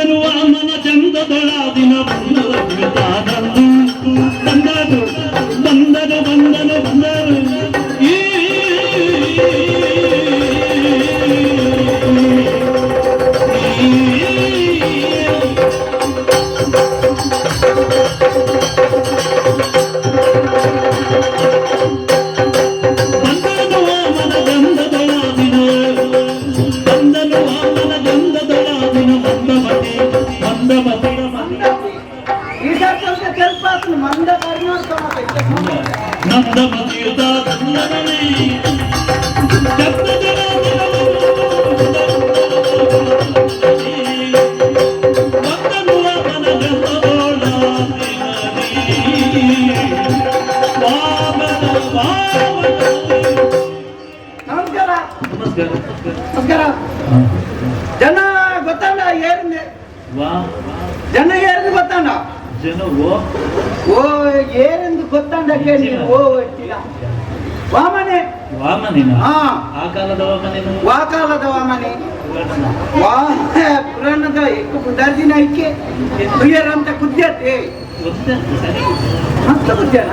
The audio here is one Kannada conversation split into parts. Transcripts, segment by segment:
ودودا وعمدا ನಮಸ್ಕಾರ. ನಮಸ್ಕಾರ ನಮಸ್ಕಾರ. ಜನ ಗೊತ್ತಾಂಡ ಏರಿಂದೆ ವಾ ಜನ ಏರಿಂದ ಗೊತ್ತಾಂಡ ಜನ ಓ. ಏರೆಂದು ಗೊತ್ತಾಂಡ ಕೇಳಿ ಓ ವಾಮನೆ? ವಾಮನೆ ಹಾ. ಆ ಕಾಲದ ವಾಮನೆ ವಾ ಕಾಲದ ವಾಮನೆ. ವಾ ಪುರಾಣದ ಎಕ್ಕು ಪುದಾರ್ಜಿನ ಐಕೆ. ಪ್ರಿಯರಂತ ಕುದ್ಯತೆ. ಮಸ್ತ ಕುದ್ಯನ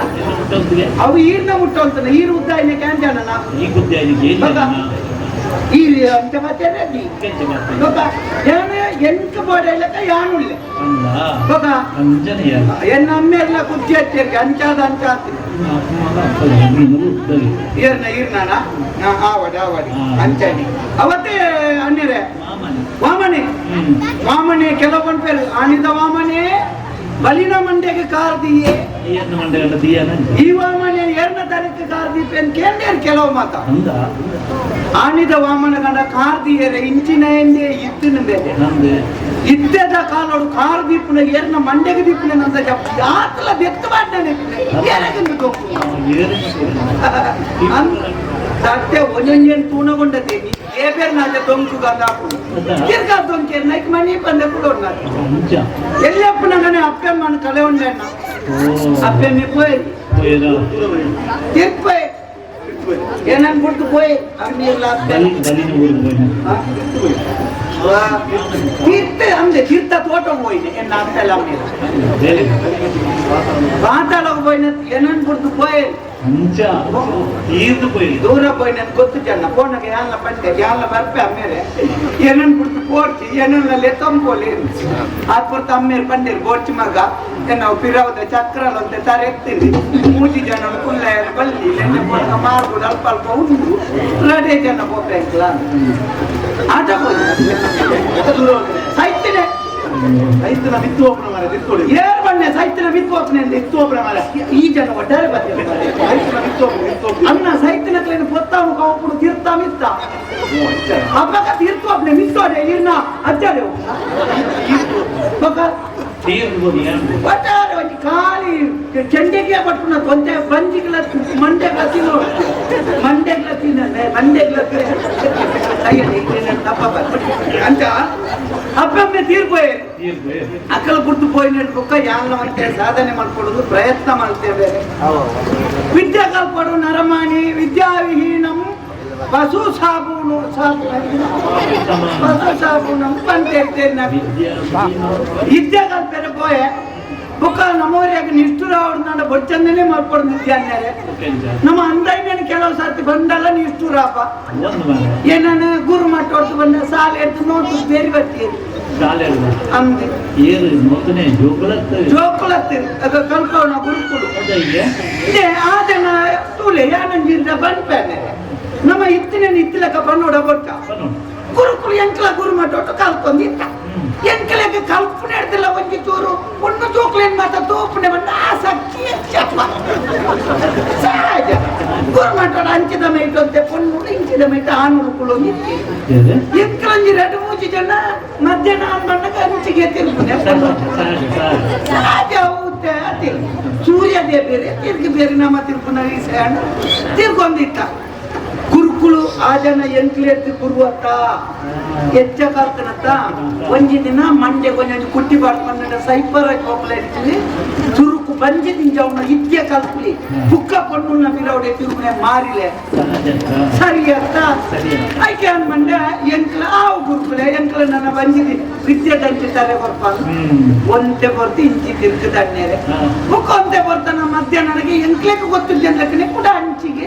ಅವು ಈರ್ನ ಮುಟ್ಟು ಅಂತಾನೆ ಈರು ಉದ್ದ ಇನ್ನ ಕ್ಯಾಂಜಾನನ ಈ ಗುದ್ದೆ ಈ ಅಂತ ಮಾತೇನೆ ಗೊತ್ತಾ ಯಾನ ಎಂಕ ಬೋಡೆಲ್ಲಕ ಯಾನು ಇಲ್ಲ ಗೊತ್ತಾ ಎನ್ನ ಅಮ್ಮೆಲ್ಲ ಕುದ್ದಿ ಹಚ್ಚಿರ್ಗೆ ಅಂಚಾದ ಅಂಚ ಈರ್ನ ಈರ್ನಾನ? ಆವಡ ಆವಡಿ. ಅಂಚಾನಿ ಅವತ್ತೇ ಅನ್ನಿರೆ ಮಾಮನಿ. ವಾಮನೆ? ವಾಮನೆ ಕೆಲವೊಂದು ಪೇರು. ಆನಿದ ವಾಮನೆ ಬಲಿನ ಮಂಡೆಗೆ ಕಾರ್ದಿಯೇ ಏನು ಮಂಡಗಂಡ ದಿಯಾನ ಈ ವಾಮನೆ ಎರಡನೇ ತಾರೀಕು ಕಾರ್ದೀಪೇನ್ ಕೇಂದ್ರ ಕೆಲವು ಮಾತ ಅಂದ ಆನಿದ ವಾಮನ ಗಂಡ ಕಾರ್ದಿಯರೆ ಇಂಚಿನ ಎಂದೇ ಇತ್ತಿನ ಮೇಲೆ ನಂದು ಇದ್ದದ ಕಾಲೋಡು ಕಾರ್ ದೀಪನ ಏರ್ನ ಮಂಡೆಗೆ ದೀಪನ ನಂದ ಜಪ್ ಯಾತಲ ಬೆತ್ತ ಮಾಡ್ತಾನೆ ಏನಾಗಂದು ಗೊತ್ತು ಸತ್ಯ ಒಂದೊಂದೇನು ತೂಣಗೊಂಡದೆ ಏ ಬೇರೆ ನಾಜ ದೊಂಕು ಗಾದಾಪು ತಿರ್ಗಾ ದೊಂಕೆ ನೈಕ್ ಮನಿ ಬಂದ ಕೂಡ ಅಂಜ ಎಲ್ಲಪ್ಪ ನಂಗನೆ ಅಪ್ಪಮ್ಮನ ಕಲೆ ಉಂಡಣ್ಣ ಓ ಅಪ್ಪಮ್ಮೆ ಪೋಯ್ పోయేదా ತಿರ್ಪೋಯ್ ಏನನ್ ಬಿಟ್ಟು ಪೋಯ್ ಅಮ್ಮಿಲ್ಲ బలి బలిని ఊరికి పోయినా ತೀರ್ಥ ಅಂದ್ರೆ ತೀರ್ಥ ತೋಟ ಹೋಯ್ನೆ ಎನ್ನ ಅಂತೆಲ್ಲ ಅಮ್ಮಿಲ್ಲ వేరే ಮಾತಾಡೋಕೆ పోయిన ಏನನ್ ಬಿಡ್ತು పోయే ಹಂಚ ತೀರ್ದು ಪೋಯಿ ದೂರ ಪೋಯಿ ನನ್ಗೆ ಗೊತ್ತು ಚೆನ್ನ ಫೋನಾಗ ಯಾಲ ಬಂದೆ ಯಾಲ ಬರ್ಪೆ ಅಮ್ಮೇಲೆ ಏನನ್ ಬಿಡ್ತು ಕೋರ್ಚಿ ಏನನ್ನಲ್ಲಿ ತಂಬೋಲಿ ಆ ಪುರ್ತ ಅಮ್ಮೇಲೆ ಬಂದಿರು ಬೋರ್ಚಿ ಮಗ ನಾವು ಪಿರಾವದ ಚಕ್ರಲ್ ಅಂತ ತರ ಎತ್ತೀನಿ ಮೂಜಿ ಜನ ಕುಲ್ಲ ಬಲ್ಲಿ ನೆನ್ನೆ ಪುರ್ತ ಮಾರ್ಬಿಡು ಅಲ್ಪ ಅಲ್ಪ ಉಂಟು ರಡೇ ಜನ ಹೋಗ್ಬೇಕಲ್ಲ ಆಟ ಹೋಗಿ ಸೈತನ ಬಿತ್ತು ಒಬ್ಬನ ಮರ, ತಿತ್ಕೊಳ್ಳಿ. ಏರ್ ಬಣ್ಣ ಸೈತನ ಬಿತ್ತು ಒಬ್ಬನ ನಿತ್ತು ಒಬ್ಬನ ಈ ಜನ ಒಡ್ಡಾರೆ ಬರ್ತಾರೆ ಸೈತನ ಬಿತ್ತು ಒಬ್ಬನ ಎತ್ತು ಅನ್ನ ಸೈತನ ಕ್ಲೇನ ಪೊತ್ತಾವು ಕಾವುಪುಡು ತಿರ್ತಾ ಮಿತ್ತ. ಅಪ್ಪಕ ತಿರ್ತು ಒಬ್ಬನ ಮಿತ್ತೋಡೆ, ಇರ್ನ ಅಜ್ಜಾಡೆ ಬಕ ಒಟ್ಟಾರೆ ಒಂದು ಖಾಲಿ ಚೆಂಡೆಗೆ ಪಟ್ಕೊಂಡು ತೊಂದೆ ಬಂದಿಗ್ಲ ಮಂಡೆ ಗ್ಲತ್ತಿನ ಮಂಡೆ ಗ್ಲತ್ತಿನ ಮಂಡೆ ಗ್ಲತ್ತಿ ತಪ್ಪ ಅಂತ ಅಪ್ಪಮ್ಮೆ ತೀರ್ಪೋಯ್ ಅಕ್ಕಲ ಗುರ್ತು ಪೋಯಿನ ಬುಕ್ಕ ಯಾವನವಂತೆ ಸಾಧನೆ ಮಾಡ್ಕೊಳ್ಳೋದು ಪ್ರಯತ್ನ ಮಾಡ್ತೇವೆ. ವಿದ್ಯಾ ಕಲ್ಪಡು ನರಮಾಣಿ ವಿದ್ಯಾವಿಹೀನಂ ಪಶು ಸಾಬೂನು ಸಾಬು ಪಶು ಸಾಬೂನಂ ಪಂತೇರ್ತೇನೆ ವಿದ್ಯಾ ಕಲ್ಪನೆ ಪೋಯೆ ಬುಕ್ಕ ನಮ್ಮೂರಿಯಾಗ ನಿಷ್ಠುರ ಅವ್ರು ನನ್ನ ಬೊಚ್ಚಂದನೆ ಮಾಡ್ಕೊಂಡು ನಿತ್ಯಾನ್ಯಾರೆ ನಮ್ಮ ಅಂದೈನೇನು ಕೆಲವು ಸರ್ತಿ ಬಂದಲ್ಲ ಮರ ಏನನ್ನ ಗುರು ಮಟ್ಟ ಹೊಡ್ತು ಬಂದ ಸಾಲ ಎದ್ದು ನೋಡ್ತು ಬೇರೆ ಬರ್ತೀರಿ ಕಾಲೆಲ್ಲ ಅಂದೆ ಕಲ್ಪವನ ಗುರುಕುಳು ಆದನ ತೂಲೆ ಯಾನಂಜಿಂದ ಬಂದ್ಪೇನೆ ನಮ್ಮ ಇತ್ತಿನ ಇತ್ತಿಲಕ ಬನ್ನೋಡ ಬರ್ತ ಗುರುಕುಲು ಎಂಕಲ ಗುರು ಮಟ್ಟೊಟ್ಟು ಕಲ್ಕೊಂಡಿದ್ದ ಎಂಕಲಕ್ಕೆ ಕಲ್ಪನೆ ಇಡ್ತಿಲ್ಲ ಒಂಜಿ ಚೂರು. ಒಂದು ಜೋಕ್ಲೇನ್ ಮಾತ ತೋಪನೆ ಬಂದ ಆಸಕ್ತಿ ಸಹಜ. ಗುರು ಮಟ್ಟೋಡ ಅಂಚಿದ ಮೈಟು ಅಂತೆ ಪೊನ್ನು ಇಂಚಿದ ಮೈಟ ಆನೂರು ಕುಳು ಎಂಕಲಂಜಿ ಎರಡು ಮೂಜಿ ಜನ ಮಧ್ಯಾಹ್ನ ಮಣ್ಣಗ ಅಂಚಿಗೆ ತಿರುಗುನೆ ಸಹಜ ಹೌದೆ ಅದೇ ಸೂರ್ಯದೇ ಬೇರೆ ತಿರ್ಗಿ ಬೇರೆ ನಮ್ಮ ತಿರುಪುನ ತಿರ್ಗೊಂದಿತ್ತ ಗುರುಕುಳು ಆಜನ ಜನ ಕುರುವತ್ತ. ಎಚ್ಚ ಕಲ್ತನತ್ತ ಒಂಜಿ ದಿನ ಮಂಡ್ಯ ಕೊಂಚ ಕುಟ್ಟಿ ಬಾಡ್ಕೊಂಡ ಸೈಪರ್ ಹೋಗ್ಲಾ ಇರ್ತೀವಿ. ಗುರುಕು ಬಂಜಿ ದಿಂಜವನ இத்திய கல்குலி ತಿರುಮನೆ ಮಾರಿಲೆ ಸಹಜ ಸರಿ ಅಂತ ಸರಿ ಆಯ್ಕೆ ಅನ್ಮಂಡ ಎಂಕ್ಲ ಆವು ಗುರುಕುಲೆ ಎಂಕ್ಲ ನನ್ನ ಬಂಜಿದಿ ವಿದ್ಯೆ ದಂಚಿತಾರೆ ಬರ್ಪ ಹ್ಮ್. ಒಂತೆ ಬರ್ತು ಇಂಚಿ ತಿರ್ಗ ದಣ್ಣೇರೆ. ಬುಕ್ ಒಂತೆ ಬರ್ತನ ಮಧ್ಯ ನನಗೆ ಎಂಕ್ಲೆಕ್ ಗೊತ್ತು ಕೂಡ ಹಂಚಿಗೆ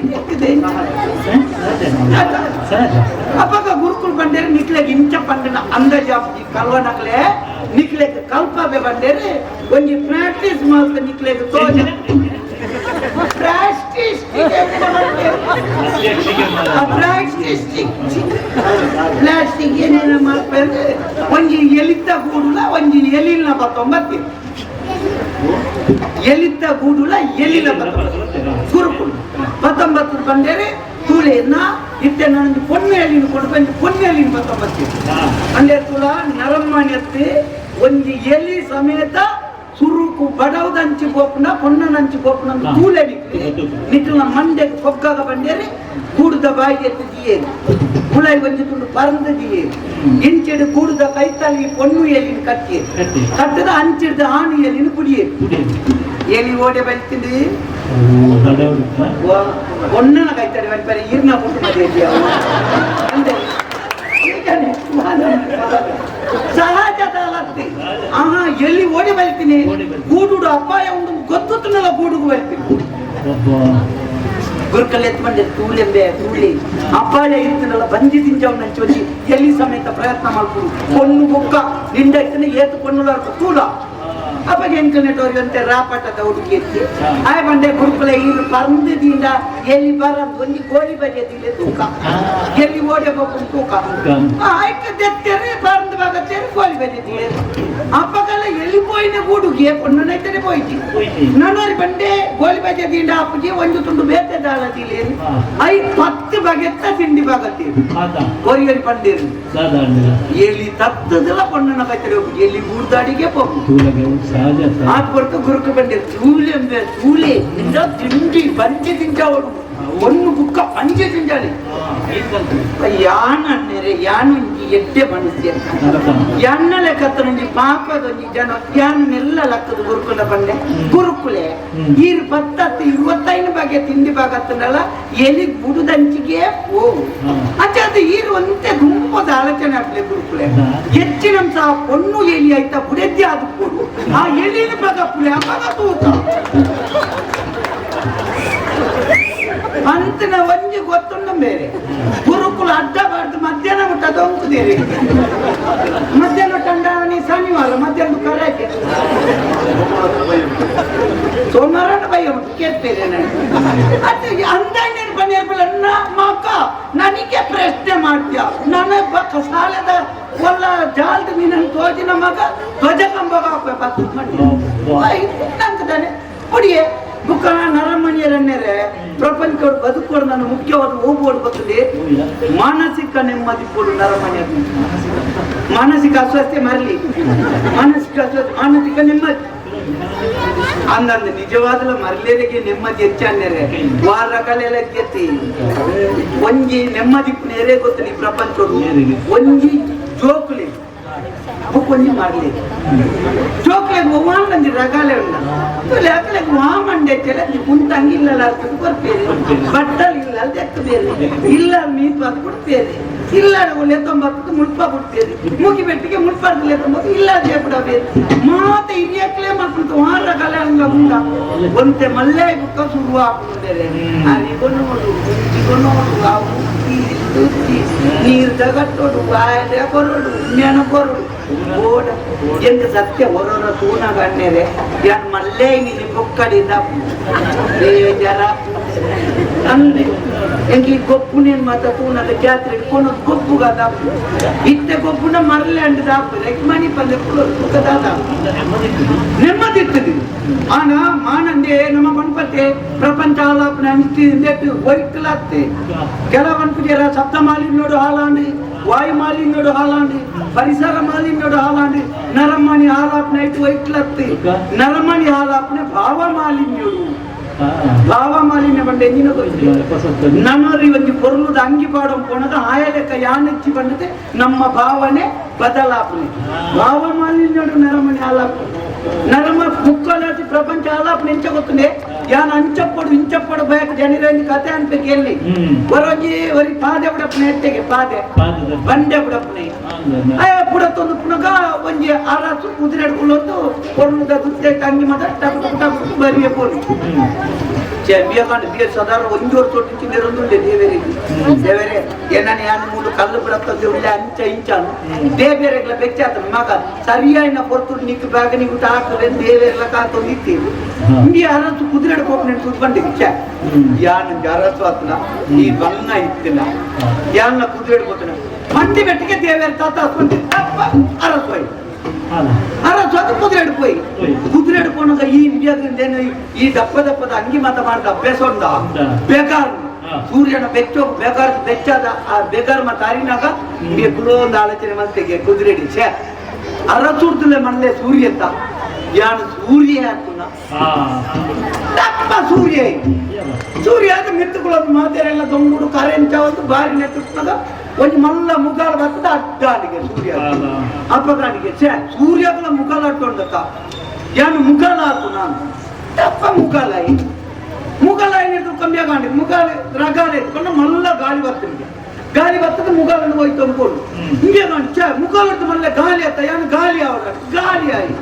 ಸಹಜ ಅಪ್ಪಾಗ ಗುರುಕುಲ್ ಬಂದೇರೆ ನಿಕ್ಲೆಗ್ ಇಂಚ ಪಂಡನ ಅಂದಾಜಾಪಿ ಕಲ್ವನಕ್ಲೆ ನಿಕ್ಲೆಗ್ ಕಲ್ಪಬೆ ಬಂದೇರೆ ಒಂಜಿ ಪ್ರಾಕ್ಟೀಸ್ ಮಾಡ್ತ ನಿಕ್ಲೆಗ್ ತೋಜ ಪ್ರಾಕ್ಟೀಸ್ ಪ್ರಾಕ್ಟೀಸ್ ಪ್ಲಾಸ್ಟಿಕ್ ಏನೇನ ಮಾಡ್ತಾರೆ ಒಂಜಿ ಎಲಿತ್ತ ಗೂಡುಲ ಒಂಜಿ ಎಲಿಲ್ನ ಬತ್ತೊಂಬತ್ತಿ ಎಲಿತ್ತ ಗೂಡುಲ ಎಲಿಲ ಬತ್ತೊಂಬತ್ತಿ ಗುರುಕುಲ್ ಪತ್ತೊಂಬತ್ತು ಬಂದೇರೆ ತೂಳೆಯನ್ನ ಇತ್ತೆ ನಾನು ಪೊನ್ನೆಯಲ್ಲಿನ ಕೊಡು ಬಂದು ಪೊನ್ನೆಯಲ್ಲಿನ ಪತ್ತೊಂಬತ್ತು ಅಂದ್ರೆ ತುಲ ನರಮ್ಮಣ್ಯತ್ತಿ ಒಂಜಿ ಎಲಿ ಸಮೇತ ಸುರುಕು ಬಡವದಂಚಿ ಗೋಪುನ ಪೊನ್ನನಂಚಿ ಗೋಪುನ ಹಾ. ತೂಲೆ ನಿಕ್ಲಿ ಗೊತ್ತು. ನಿಕ್ಲ ಮಂಡೆ ಕೊಗ್ಗಾಗ ಬಂದೇರಿ ಕೂಡುದ ಬಾಯಿಗೆ ಎತ್ತು ದಿಯೇರಿ ಕುಳೈ ಒಂಜಿ ತುಂಡು ಪರಂದ ದಿಯೇರಿ ಇಂಚಿಡು ಕೂಡುದ ಕೈತಾಲಿ ಪೊನ್ನು ಎಲಿನ ಕಟ್ಟಿ ಕಟ್ಟಿ. ಕಟ್ಟದ ಅಂಚಿಡ್ದ ಆಣಿ ಎಲಿನ ಕುಡಿಯೇರಿ ಕುಡಿಯೋದು ಎಲಿ ಓಡೆ ಬೈತಿಂದಿ ಬಡವರು ಒಣ್ಣನ ಕೈತಾರೆ ಆಹಾ ಎಲ್ಲಿ ಓಡಿ ಬರ್ತೀನಿ? ಗೂಡುಡು ಅಪಾಯ ಒಂದು ಗೊತ್ತುತ್ತನಲ್ಲ ಗೂಡುಗು ಬರ್ತೀನಿ. ಗುರುಕಲ್ ಎತ್ಕೊಂಡೆ ತೂಲೆಂಬೆ ತೂಳಿ ಅಪಾಯ ಇರ್ತನಲ್ಲ ಬಂದಿ ತಿಂಜವನ್ನ ಚೋಚಿ ಎಲ್ಲಿ ಸಮೇತ ಪ್ರಯತ್ನ ಮಾಡ್ಕೊಂಡು ಕೊಣ್ಣು ಬುಕ್ಕ ನಿಂಡ ಏತು ಏತು ಕೊಣ್ಣು ಅಪ್ಪಗೆ ಅವಾಗ ಎಂಕನೆಟೋರಿ ಅಂತ ರಾಪಟದ ಹುಡುಗಿ ಎತ್ತಿ. ಆ ಬಂಡೆ ಕುರುಕುಲ ಇಲ್ಲಿ ಪರಂದದಿಂದ ಎಲ್ಲಿ ಬರದು ಒಂದು ಗೋಳಿ ಬರೆಯದಿಲ್ಲ ತೂಕ. ಎಲ್ಲಿ ಓಡಬೇಕು ತೂಕ. ಆಯ್ಕೆತ್ತಾರೆ ಪರಂದು ಬಾಗತ್ತೇನೆ ಗೋಳಿ ಬರೆಯದಿಲ್ಲ ಅಪ್ಪಗಲ್ಲ ಎಲ್ಲಿ ಪೋಯಿನ ಗೂಡುಗೆ ಪೊಣ್ಣು ನೈತನೆ ಪೋಯ್ತಿ ನನ್ನೋರಿ ಬಂಡೆ ಗೋಳಿ ಬಜೆದಿಂದ ಅಪ್ಪಗೆ ಒಂದು ತುಂಡು ಬೇತೆ ದಾಳದಿಲ್ಲ. ಐ ಪತ್ತು ಬಗೆತ್ತ ತಿಂಡಿ ಬಾಗತ್ತೀರಿ ಗೋರಿಯಲ್ಲಿ ಬಂದಿರಿ. ಎಲ್ಲಿ ತತ್ತದಿಲ್ಲ ಪೊಣ್ಣನ ಬೈತಾರೆ ಎಲ್ಲಿ ಗುಡ್ದಾಡಿಗೆ ಪೋಗು ಹೋಗು ತೂಲಗೆ ಸಹಜ ಸಹಜ ಆ ಕೊರಕ ಗುರುಕು ಬಂದೆ ತೂಲೆ ಅಂಬೆ ತೂಲೆ ಇಂದ ತಿಂಡಿ ಪಂಚೆ ತಿಂಜಾವಳು ಒಂದು ಬುಕ್ಕ அஞ்சு செஞ்சாலே ಯಾನ ಅನ್ನೆರೆ ಯಾನು ಇಂಜಿ ಎಡ್ಡೆ ಮನಸ್ಸಿಯ ಯಾನ ಲೆಕ್ಕತ್ತನೊಂಜಿ ಪಾಪದೊಂಜಿ ಜನ ಯಾನೆಲ್ಲ ಲೆಕ್ಕದ ಗುರುಕುಲ ಬಂದೆ ಗುರುಕುಲೆ. ಈರ್ ಪತ್ತತ್ತು ಇರುವತ್ತೈದು ಬಗೆ ತಿಂಡಿ ಬಾಗತ್ತನಲ್ಲ ಎಲಿ ಬುಡುದಂಚಿಗೆ ಓ ಹಾ. ಅಚ್ಚಾದ ಈರ್ ಒಂತೆ ಗುಂಪದ ಆಲೋಚನೆ ಆಗ್ಲಿ ಗುರುಕುಲೆ. ಹೆಚ್ಚಿನ ಸಹ ಪೊಣ್ಣು ಎಲಿ ಆಯ್ತಾ, ಬುಡೆದ್ದೆ ಆದ ಆ ಎಲಿನ ಬಗ ಪುಲೆ ಅವಾಗ ತೂತ ಅಂತಿನ ಒಂಜಿ ಗೊತ್ತುಂಡು ಬೇರೆ. ಗುರುಕುಲ ಅಡ್ಡ ಬಾರ್ದು ಮಧ್ಯಾಹ್ನ ಊಟ ದೊಂಕುದೇರಿ ಮಧ್ಯಾಹ್ನ ಟಂಡಾವಣಿ ಶನಿವಾರ ಮಧ್ಯಾಹ್ನ ಕರಾಕೆ ಸೋಮವಾರ ಬೈ ಕೇಳ್ತೇನೆ ಅದು ಅಂದಾಜಿನ ಬನ್ನಿರ್ಬಲ್ಲ ಮಕ್ಕ ನನಗೆ ಪ್ರಶ್ನೆ ಮಾಡ್ತೀಯ. ನನ್ನ ಬಕ್ಕ ಸಾಲದ ಒಲ್ಲ ಜಾಲ್ದ ಮೀನನ್ನು ತೋಜಿನ ಮಗ ಧ್ವಜ ಕಂಬಗ ಬತ್ತು ನಂತದಾನೆ ಕುಡಿಯೇ. ಬುಕ್ಕ ನರಮಣಿಯರನ್ನೇ ಪ್ರಪಂಚ ಬದುಕೋಡು ನಾನು ಮುಖ್ಯವಾದ ಹೋಗೋಡು ಬರ್ತದೆ. ಮಾನಸಿಕ ನೆಮ್ಮದಿ ಕೊಡು ನರಮಣಿಯರ ಮಾನಸಿಕ ಅಸ್ವಸ್ಥೆ ಮರಲಿ. ಮಾನಸಿಕ ಅಸ್ವಸ್ಥೆ, ಮಾನಸಿಕ ನೆಮ್ಮದಿ. ಅಂದಂದ ನಿಜವಾದಲ ಮರಲೇರಿಗೆ ನೆಮ್ಮದಿ ಹೆಚ್ಚಾನ್ಯರೆ ವಾರ ಕಲೆಲ್ಲ ಒಂಜಿ ನೆಮ್ಮದಿ ನೆರೆ ಗೊತ್ತು ಪ್ರಪಂಚ ಒಂಜಿ ಜೋಕುಲಿ. ಬುಕ್ ಒಂಜಿ ಮಾಡ್ಲಿ ಜೋಕ್ಲೆಗ್ ಒವ್ವಾನ್ రకాలే ಉಂಡ ಲೆಕ್ಕಲೆಗ್ ವಾಮಂಡೆ ಚೆಲ ಕುಂತಂಗಿಲ್ಲ ಅರ್ಥದ ಬರ್ಪೇರಿ ಬಟ್ಟಲ್ ಇಲ್ಲ ದೆಕ್ಕಬೇರಿ ಇಲ್ಲ ಮೀತು ಅದು ಕೊಡ್ತೇರಿ ಇಲ್ಲ ತೊಂಬತ್ತು ಮುಳ್ಪ ಬಿಡ್ತೇರಿ ಮುಗಿ ಬೆಟ್ಟಿಗೆ ಮುಳ್ಪಾರ್ದಲೆ ತೊಂಬತ್ತು ಇಲ್ಲ ಬಿಡಬೇರಿ ಮಾತೆ ಹಿರಿಯಕ್ಲೆ ಮಕ್ಕಳು ವಾರ ರಗಾಲೆ ಹಂಗ ಉಂಡ ಒಂತೆ ಮಲ್ಲೆ ಬುಕ್ಕ ಶುರು ಹಾಕೊಂಡಿದ್ದಾರೆ ಅರಿಗೊನ್ನೋಡು ಗುಂಜಿಗೊನ್ನೋಡು ಆ ಉತ್ತಿ ತುತ್ತಿ ನೀರು ತಗಟ್ಟೋಡು ಬಾಯಲೆ ಕೊರಡು ನೆನ ಕೊರಡು ಓಡ ಎಂತ ಸತ್ಯ? ಓರೋರ ತೂನ ಗಣ್ಯರೆ ಯಾರು ಮಲ್ಲೆ ನಿನ್ನ ಬೊಕ್ಕಡಿದ ಬೇಜಾರ. ಅಂದೆ ಎಂಗಿ ಗೊಪ್ಪು ನೀನ್ ಮಾತ ತೂನದ ಜಾತ್ರೆ ಇಟ್ಕೊಂಡು ಗೊಪ್ಪುಗದ ಇತ್ತೆ ಗೊಪ್ಪುನ ಮರಲೆ ಅಂಡ್ ದಾಪು. ಲೈಕ್ ಮನಿ ಪಲ್ಲೆ ನೆಮ್ಮದಿ ಇರ್ತದೆ ಆನ ಮಾನಂದೆ ನಮ್ಮ ಗಣಪತಿ ಪ್ರಪಂಚ ಹಾಲಾಪನ ಅನಿಸ್ತಿ ವೈಕಲಾಗ್ತಿ ಕೆಲವನ್ಕು ಜರ ಶಬ್ದ ನೋಡು ಹಾಲಾಂಡಿ ವಾಯು ಮಾಲಿನ್ಯೋಡು ಹಾಲಾಂಡಿ ಪರಿಸರ ಮಾಲಿನ್ಯೋಡು ಹಾಲಾಂಡಿ ನರಮಣಿ ಹಾಲಾಪನ ಇಟ್ಟು ವೈಕಲಾಗ್ತಿ ನರಮಣಿ ಹಾಲಾಪನೆ ಭಾವ ಮಾಲಿನ್ಯೋಡು ಭಾವ ಮಾಲಿನ್ಯ ಬಂಡ ಎಂಜಿನ ಗೊತ್ತಿಲ್ಲ ನನ್ನೋರಿ ಒಂದು ಪೊರ್ಲುದ ಅಂಗಿ ಪಾಡಂ ಪೋಣದ ಆಯ ಲೆಕ್ಕ ಯಾನೆಚ್ಚಿ ಬಂದದೆ ನಮ್ಮ ಭಾವನೆ ಬದಲಾಪನೆ ಭಾವ ಮಾಲಿನ್ಯೋಡು ನರಮಣಿ ಹಾಲಾಪನೆ ನರಮ ಮುಕ್ಕಾಲಾಸಿ ಪ್ರಪಂಚ ಆಲಾಪ ನಿಂಚಗೊತ್ತದೆ ಯಾನ್ ಅಂಚಪ್ಪಡು ಇಂಚಪ್ಪಡು ಬಯಕ ಜನರಲ್ಲಿ ಕತೆ ಅನ್ಬೇಕು ಎಲ್ಲಿ ಹ್ಮ್. ಹೊರಜಿ ಒರಿ ಪಾದೆ ಬಿಡಪ್ಪನೆ ಎತ್ತೆಗೆ ಪಾದೆ ಪಾದದ ಬಂಡೆ ಬಿಡಪ್ಪನೆ ಹಂಗನ್ನ. ಅಯ್ಯ ಪುಡತ್ತೊಂದು ಪುನಗ ಒಂಜಿ ಅರಸು ಕುದುರೆ ಹಿಡ್ಕೊಳ್ಳೋದು ಕೊಡುದ ದುತ್ತೆ ತಂಗಿ ಮಾತ್ರ ಟಪ್ ಟಪ್ ಟಪ್ ಬರಿಯ ಬೋದು ಹ್ಮ್. ಚೆ ಬಿಯ ಕಂಡು ಬಿಯ ಸದಾರ ಒಂದು ವರ್ಷ ತೊಟ್ಟಿಸಿದಿರೊಂದು ದೇವೇರಿಗೆ ದೇವೇರೆ ಏನನ್ನ ಯಾನು ಮೂಲು ಕಲ್ಲು ಬಿಡತ್ತದ್ದು ಒಳ್ಳೆ ಅಂಚ ಇಂಚಾನು ದೇವೇರೆಗ್ಲ ಬೆಚ್ಚಾತ ಮಗ ಸರಿಯಾಯಿನ ಪೊರ್ತು ನಿಕ್ಕು ಬ್ಯಾಗ ನೀವು ಹಾಕುವೆ ದೇವೇರ್ಲ ಕಾತೊಂದು ಇತ್ತೀವಿ ಹಾ. ಹಿಂಗೆ ಅರಸು ಕುದುರೆ ಹಿಡ್ಕೊಂಡು ನಿಂತು ಕುತ್ಕೊಂಡು ಇಚ್ಚ ಹ್ಮ್. ಯಾನು ಅರಸು ಆತನ ಈ ಬಂಗ ಇತ್ತಿನ ಯಾನ ಕುದುರೆ ಹಿಡ್ಕೋತಾನ ಮಂಡಿ ಬೆಟ್ಟಿಗೆ ದೇವೇರ್ ತಾತ ಹಾಕೊಂಡು ಅಪ್ಪ ಅರಸು ಆಯ್ತು ಅಲ್ಲ. ಅರಸು ಅದು ಕುದುರೆ ಹಿಡ್ಕೋಯ್ ಹೋಯ್. ಕುದುರೆ ಹಿಡ್ಕೊಂಡಾಗ ಈ ಇಂಡಿಯಾದಿಂದ ಏನು ಈ ದಪ್ಪ ದಪ್ಪದ ಅಂಗಿ ಮಾತ ಮಾಡಿದ ಅಭ್ಯಾಸ ಉಂಟ ಉಂಟಾ? ಬೇಗಾರ್ ಹಾ. ಸೂರ್ಯನ ಬೆಚ್ಚೋ ಬೇಗಾರ್ ಬೆಚ್ಚಾದ ಆ ಬೇಗಾರ್ ಮತ್ತೆ ಅರಿನಾಗ ನಿಮಗೆ ಕುಲೋ ಒಂದು ಆಲೋಚನೆ ಮನಸ್ಸಿಗೆ ಕುದುರೆ ಹಿಡಿ ಛೇ ಅರಸುಡ್ದಲೆ ಮನಲೆ ಸೂರ್ಯ ಅಂತ ಯಾನು ಸೂರ್ಯ ಅಂತನ ಆ. ದಪ್ಪ ಸೂರ್ಯ? ಸೂರ್ಯ ಅದು ಮೆತ್ತುಕೊಳ್ಳೋದು ಮಾತೆರೆಲ್ಲ ದೊಂಗುಡು ಕರೆಂಟ್ ಒಂದು ಬಾರಿ ನೆತ್ತದ ಒಂದು ಮಲ್ಲ ಮುಗಾಲ ಬರ್ತದ ಅಡ್ಡಾಡಿಗೆ ಸೂರ್ಯ. ಅಪಗಾಡಿಗೆ ಛೇ ಸೂರ್ಯಗಳ ಮುಗಾಲ ಅಟ್ಟೊಂಡಕ್ಕ ಏನು ಮುಗಾಲ ಆತು ನಾನು. ದಪ್ಪ ಮುಗಾಲಾಯಿ ಐತಿ ಮುಗಾಲ ಏನಿದ್ರು ಕಮ್ಮಿ ಗಾಂಡಿ ಮುಗಾಲ ರಗಾಲ ಎತ್ಕೊಂಡು ಮಲ್ಲ ಗಾಳಿ ಬರ್ತದೆ ಗಾಳಿ ಬರ್ತದೆ ಮುಗಾಲನ್ನು ಹೋಯ್ತು ಅನ್ಕೊಂಡು ಹ್ಮ್. ಹಿಂಗೆ ಗಾಂಡಿ ಛೇ ಮುಗಾಲದ್ದು ಮಲ್ಲ ಗಾಳಿ ಆತ ಯಾನು ಗಾಳಿ ಅವಳ ಗಾಳಿ ಆಯಿ